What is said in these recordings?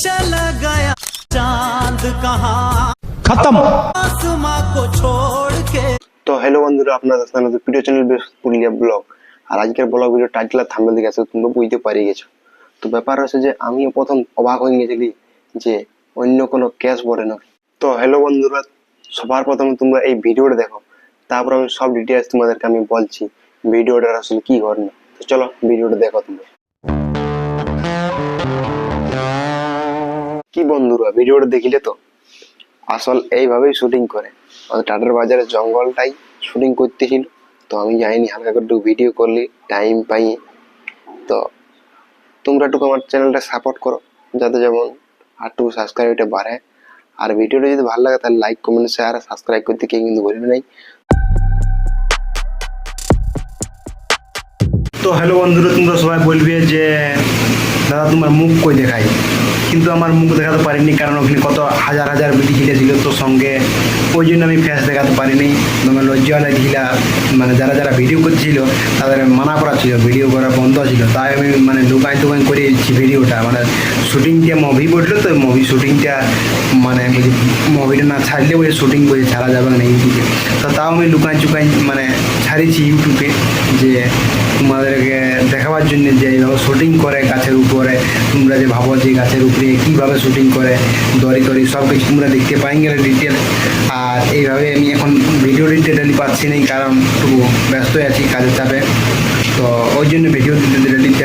चला गया चांद कहाँ खत्म आसमां को छोड़ के তো হ্যালো বন্ধুরা আপনাদের সামনে তো ভিডিও চ্যানেল বেশ পুরুলিয়া ব্লগ আর আজকের ব্লগ ভিডিও টাইটেল আর থাম্বনেল দেখে আসে তোমরা বুঝতে পারি গেছো তো ব্যাপার হচ্ছে যে আমিও প্রথম অবাক হয়ে গেছিলি যে অন্য কোনো ক্যাশ বলে না তো হ্যালো বন্ধুরা সবার প্রথমে তোমরা এই ভিডিওটা দেখো তারপর আমি সব ডিটেলস তোমাদেরকে আমি বলছি ভিডিওটার আসলে কি ঘটনা তো চলো ভিডিওটা দেখো তোমরা বন্ধুরা, ভিডিওটা দেখিলে তো? আসল এইভাবেই শুটিং করে। টাটার বাজারে জঙ্গলটাই শুটিং করতেছিল। তো আমি যাইনি হালকা করে একটু ভিডিও করলি টাইম পাই। তো তোমরা একটু আমার চ্যানেলটা সাপোর্ট করো, যাতে যেমন আরটু সাবস্ক্রাইবটা বাড়ে আর ভিডিওটা যদি ভালো লাগে, তাহলে লাইক কমেন্ট শেয়ার সাবস্ক্রাইব করতে কেউ কিন্তু বলবে নাই। তো হ্যালো বন্ধুরা, তোমরা সবাই বলবে যে, দাদা, তোমার মুখ কই দেখাই কিন্তু আমার মুখ দেখাতে পারিনি, কারণ ওখানে কত হাজার হাজার বিটি ঝিলে ছিল তোর সঙ্গে। ওই জন্য আমি ফেস দেখাতে পারিনি। তোমার লজ্জা লাগছিল মানে যারা যারা ভিডিও করছিল, তাদের মানা করা ছিল ভিডিও করা বন্ধ ছিল। তাই আমি মানে টুকাই করে দিচ্ছি ভিডিওটা মানে শুটিংটা মুভি বলল তো মুভি শুটিংটা মানে মুভিটা না ছাড়লে ওই শুটিং করে ছাড়া যাবে না ইউটিউবে তো তাও আমি লুকাই চুকাই মানে ছাড়িয়েছি ইউটিউবে যে তোমাদেরকে দেখাবার জন্য যে এইভাবে শুটিং করে গাছের উপরে, তোমরা যে ভাবো যে গাছের উপরে কীভাবে শুটিং করে, দড়ি দড়ি সব কিছু তোমরা দেখতে পাই গেলে ডিটেল আর এইভাবে আমি এখন ভিডিও ডিটেল পাচ্ছি না কারণ একটু ব্যস্ত আছি কাজের চাপে। তো ওই জন্য ভিডিও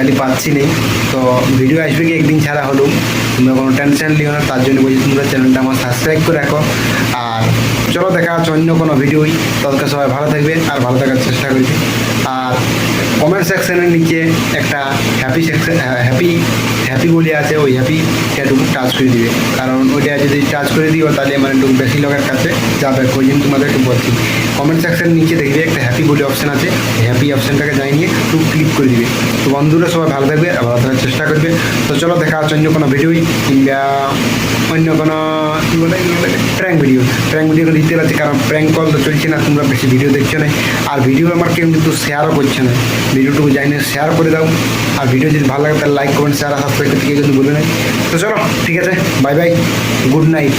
ডিটেলি পাচ্ছি নেই। তো ভিডিও আসবে কি একদিন ছাড়া হলো। তোমরা কোনো টেনশন নিও না, তার জন্য বলছি তোমরা চ্যানেলটা আমার সাবস্ক্রাইব করে রাখো। আর চলো দেখা হচ্ছে অন্য কোনো ভিডিওই ততক্ষণ সবাই ভালো থাকবে আর ভালো থাকার চেষ্টা করবে। আর কমেন্ট সেকশনের নিচে একটা হ্যাপি সেকশন হ্যাপি হ্যাপি বলে আছে, ওই হ্যাপি একটু টাচ করে দিবে। কারণ ওইটা যদি টাচ করে দিও, তাহলে মানে বেশি লোকের কাছে যাবে। ওই জন্য তোমাদেরকে বলছি। কমেন্ট সেকশনের নিচে দেখবে একটা হ্যাপি বলে অপশন আছে। হ্যাপি অপশনটাকে যাই নিয়ে একটু ক্লিক করে দিবে। তো বন্ধুরা, সবাই ভালো থাকবে আর ভালো থাকার চেষ্টা করবে। তো চলো, দেখা হচ্ছে অন্য কোনো ভিডিওই কিংবা অন্য কোনো, কী বলে প্র্যাঙ্ক ভিডিও প্র্যাঙ্ক ভিডিও দিতে পারছি কারণ প্র্যাঙ্ক কল তো চলছে না, তোমরা বেশি ভিডিও দেখছ না। আর ভিডিও আমার কেউ কিন্তু শেয়ারও করছে না। ভিডিওটুকু যাই না শেয়ার করে দাও। আর ভিডিও যদি ভালো লাগে, তাহলে লাইক কমেন্ট শেয়ার সাবস্ক্রাইব করতে কিন্তু বলে নাই তো চলো ঠিক আছে? Bye bye. Good night